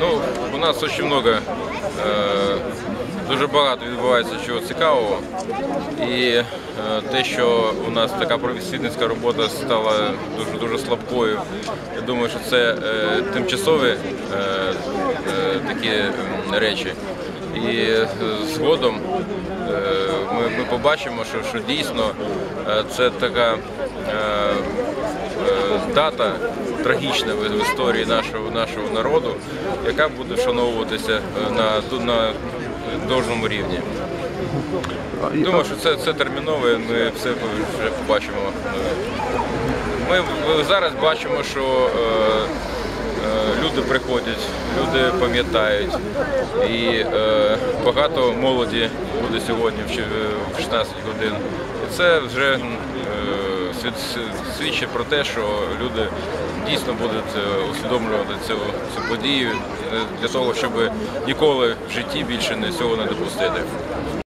Ну, у нас дуже много, е, дуже багато відбувається чого цікавого. І е, те, що у нас така просвітницька робота стала дуже дуже слабкою, я думаю, що це е, тимчасові е, такі речі. І згодом ми, побачимо, що, дійсно це така дата трагічна в історії нашого нашого народу, яка буде вшановуватися е, на, на должному рівні. Думаю, що це, це терміново, ми все вже побачимо. Ми зараз бачимо, що е, е, люди приходять, люди пам'ятають, і е, багато молоді буде сьогодні в 16 годин. І це вже е, свідчить про те, що люди дійсно будуть е, усвідомлювати цю, цю подію е, для того, щоб ніколи в житті більше не цього не допустити.